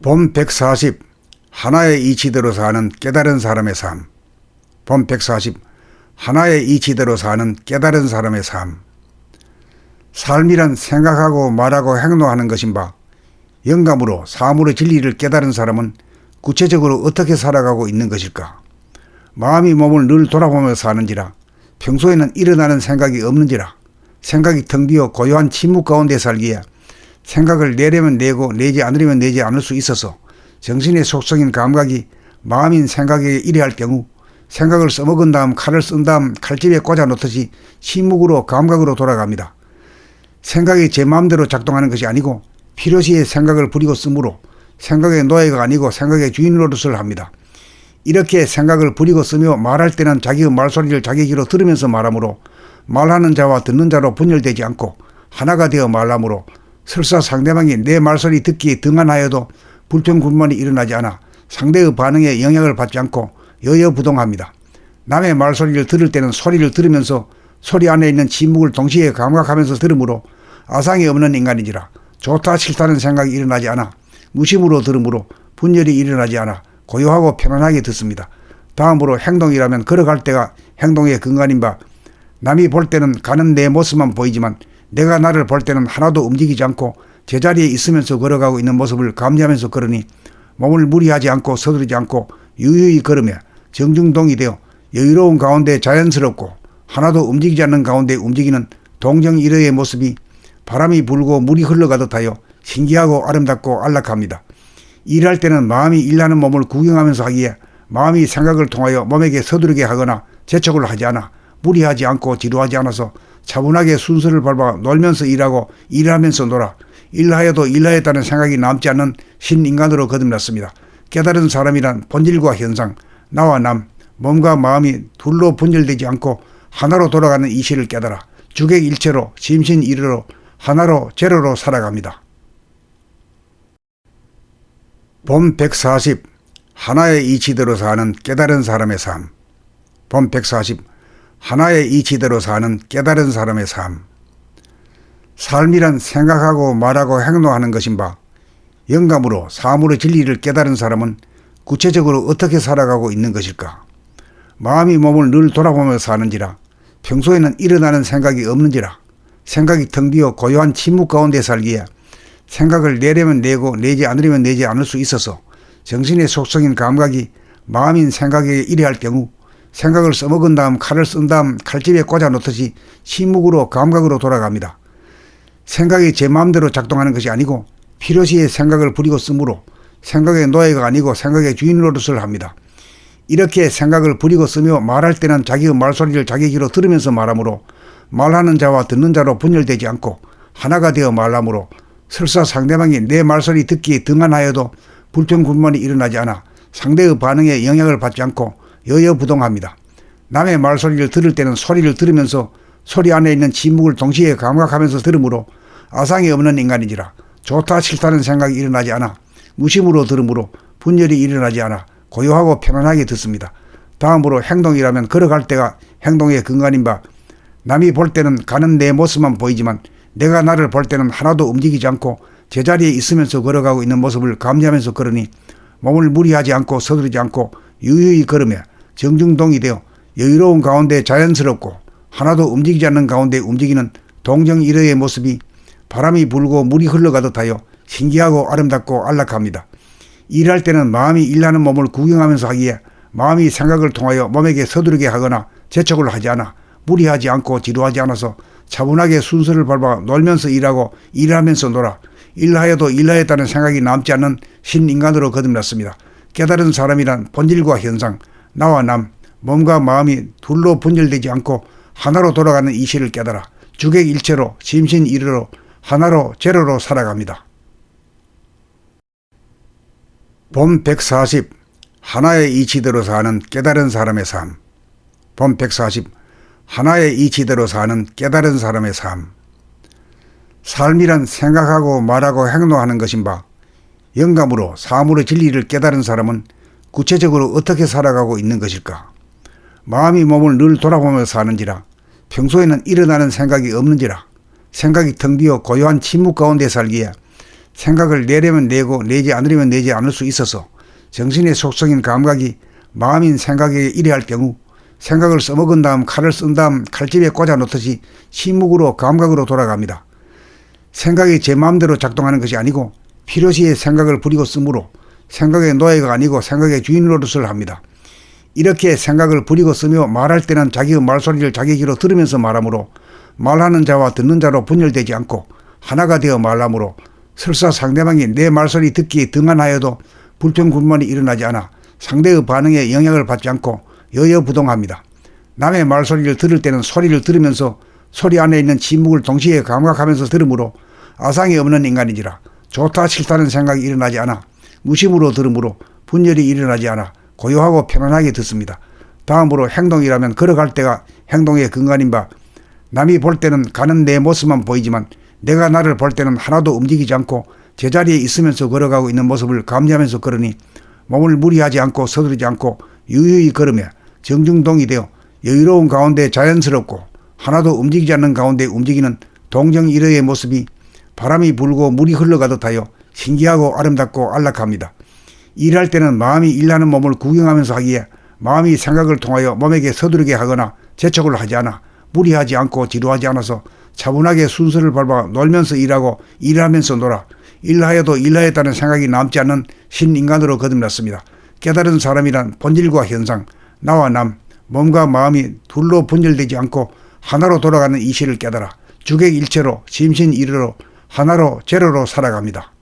봄 140 하나의 이치대로 사는 깨달은 사람의 삶. 봄 140 하나의 이치대로 사는 깨달은 사람의 삶. 삶이란 생각하고 말하고 행동하는 것인 바 영감으로 사물의 진리를 깨달은 사람은 구체적으로 어떻게 살아가고 있는 것일까? 마음이 몸을 늘 돌아보며 사는지라 평소에는 일어나는 생각이 없는지라 생각이 텅 비어 고요한 침묵 가운데 살기에 생각을 내려면 내고 내지 않으려면 내지 않을 수 있어서 정신의 속성인 감각이 마음인 생각에 이래할 경우 생각을 써먹은 다음 칼을 쓴 다음 칼집에 꽂아 놓듯이 침묵으로 감각으로 돌아갑니다. 생각이 제 마음대로 작동하는 것이 아니고 필요시에 생각을 부리고 쓰므로 생각의 노예가 아니고 생각의 주인 노릇을 합니다. 이렇게 생각을 부리고 쓰며 말할 때는 자기의 말소리를 자기 귀로 들으면서 말하므로 말하는 자와 듣는 자로 분열되지 않고 하나가 되어 말하므로 설사 상대방이 내 말소리 듣기에 등한하여도 불평불만이 일어나지 않아 상대의 반응에 영향을 받지 않고 여여부동합니다. 남의 말소리를 들을 때는 소리를 들으면서 소리 안에 있는 침묵을 동시에 감각하면서 들으므로 아상이 없는 인간이지라 좋다 싫다는 생각이 일어나지 않아 무심으로 들으므로 분열이 일어나지 않아 고요하고 편안하게 듣습니다. 다음으로 행동이라면 걸어갈 때가 행동의 근간인 바 남이 볼 때는 가는 내 모습만 보이지만 내가 나를 볼 때는 하나도 움직이지 않고 제자리에 있으면서 걸어가고 있는 모습을 감지하면서 걸으니 몸을 무리하지 않고 서두르지 않고 유유히 걸으며 정중동이 되어 여유로운 가운데 자연스럽고 하나도 움직이지 않는 가운데 움직이는 동정일의의 모습이 바람이 불고 물이 흘러가듯 하여 신기하고 아름답고 안락합니다. 일할 때는 마음이 일하는 몸을 구경하면서 하기에 마음이 생각을 통하여 몸에게 서두르게 하거나 재촉을 하지 않아 무리하지 않고 지루하지 않아서 차분하게 순서를 밟아 놀면서 일하고 일하면서 놀아 일하여도 일하였다는 생각이 남지 않는 신인간으로 거듭났습니다. 깨달은 사람이란 본질과 현상, 나와 남, 몸과 마음이 둘로 분열되지 않고 하나로 돌아가는 이시를 깨달아 주객일체로 심신일의로 하나로 제로로 살아갑니다. 봄 140 하나의 이치대로 사는 깨달은 사람의 삶. 봄 140 하나의 이치대로 사는 깨달은 사람의 삶. 삶이란 생각하고 말하고 행동하는 것인 바 영감으로 사물의 진리를 깨달은 사람은 구체적으로 어떻게 살아가고 있는 것일까? 마음이 몸을 늘 돌아보며 사는지라 평소에는 일어나는 생각이 없는지라 생각이 텅 비어 고요한 침묵 가운데 살기에 생각을 내려면 내고 내지 않으려면 내지 않을 수 있어서 정신의 속성인 감각이 마음인 생각에 이래할 경우 생각을 써먹은 다음 칼을 쓴 다음 칼집에 꽂아 놓듯이 침묵으로 감각으로 돌아갑니다. 생각이 제 마음대로 작동하는 것이 아니고 필요시에 생각을 부리고 쓰므로 생각의 노예가 아니고 생각의 주인 노릇을 합니다. 이렇게 생각을 부리고 쓰며 말할 때는 자기의 말소리를 자기 귀로 들으면서 말하므로 말하는 자와 듣는 자로 분열되지 않고 하나가 되어 말하므로 설사 상대방이 내 말소리 듣기에 등한하여도 불평불만이 일어나지 않아 상대의 반응에 영향을 받지 않고 여여부동합니다. 남의 말소리를 들을 때는 소리를 들으면서 소리 안에 있는 침묵을 동시에 감각하면서 들으므로 아상이 없는 인간이지라 좋다 싫다는 생각이 일어나지 않아 무심으로 들으므로 분열이 일어나지 않아 고요하고 편안하게 듣습니다. 다음으로 행동이라면 걸어갈 때가 행동의 근간인 바 남이 볼 때는 가는 내 모습만 보이지만 내가 나를 볼 때는 하나도 움직이지 않고 제자리에 있으면서 걸어가고 있는 모습을 감지하면서 걸으니 몸을 무리하지 않고 서두르지 않고 유유히 걸으며 정중동이 되어 여유로운 가운데 자연스럽고 하나도 움직이지 않는 가운데 움직이는 동정일의의 모습이 바람이 불고 물이 흘러가듯 하여 신기하고 아름답고 안락합니다. 일할 때는 마음이 일하는 몸을 구경하면서 하기에 마음이 생각을 통하여 몸에게 서두르게 하거나 재촉을 하지 않아 무리하지 않고 지루하지 않아서 차분하게 순서를 밟아 놀면서 일하고 일하면서 놀아 일하여도 일하였다는 생각이 남지 않는 신인간으로 거듭났습니다. 깨달은 사람이란 본질과 현상, 나와 남, 몸과 마음이 둘로 분열되지 않고 하나로 돌아가는 이 시를 깨달아 주객 일체로 심신일의로 하나로 제로로 살아갑니다. 봄 140 하나의 이치대로 사는 깨달은 사람의 삶. 봄 140 하나의 이치대로 사는 깨달은 사람의 삶. 삶이란 생각하고 말하고 행동하는 것인 바 영감으로 사물의 진리를 깨달은 사람은 구체적으로 어떻게 살아가고 있는 것일까? 마음이 몸을 늘 돌아보며 사는지라 평소에는 일어나는 생각이 없는지라 생각이 텅 비어 고요한 침묵 가운데 살기에 생각을 내려면 내고 내지 않으려면 내지 않을 수 있어서 정신의 속성인 감각이 마음인 생각에 일해할 경우 생각을 써먹은 다음 칼을 쓴 다음 칼집에 꽂아 놓듯이 침묵으로 감각으로 돌아갑니다. 생각이 제 마음대로 작동하는 것이 아니고 필요시에 생각을 부리고 쓰므로 생각의 노예가 아니고 생각의 주인 노릇을 합니다. 이렇게 생각을 부리고 쓰며 말할 때는 자기의 말소리를 자기 귀로 들으면서 말하므로 말하는 자와 듣는 자로 분열되지 않고 하나가 되어 말하므로 설사 상대방이 내 말소리 듣기에 등한하여도 불평불만이 일어나지 않아 상대의 반응에 영향을 받지 않고 여여부동합니다. 남의 말소리를 들을 때는 소리를 들으면서 소리 안에 있는 침묵을 동시에 감각하면서 들으므로 아상이 없는 인간이지라 좋다 싫다는 생각이 일어나지 않아 무심으로 들으므로 분열이 일어나지 않아 고요하고 편안하게 듣습니다. 다음으로 행동이라면 걸어갈 때가 행동의 근간인 바 남이 볼 때는 가는 내 모습만 보이지만 내가 나를 볼 때는 하나도 움직이지 않고 제자리에 있으면서 걸어가고 있는 모습을 감지하면서 걸으니 몸을 무리하지 않고 서두르지 않고 유유히 걸으며 정중동이 되어 여유로운 가운데 자연스럽고 하나도 움직이지 않는 가운데 움직이는 동정일의의 모습이 바람이 불고 물이 흘러가듯 하여 신기하고 아름답고 안락합니다. 일할 때는 마음이 일하는 몸을 구경하면서 하기에 마음이 생각을 통하여 몸에게 서두르게 하거나 재촉을 하지 않아 무리하지 않고 지루하지 않아서 차분하게 순서를 밟아 놀면서 일하고 일하면서 놀아 일하여도 일하였다는 생각이 남지 않는 신인간으로 거듭났습니다. 깨달은 사람이란 본질과 현상, 나와 남, 몸과 마음이 둘로 분열되지 않고 하나로 돌아가는 이시를 깨달아 주객일체로 심신일의로 하나로 제로로 살아갑니다.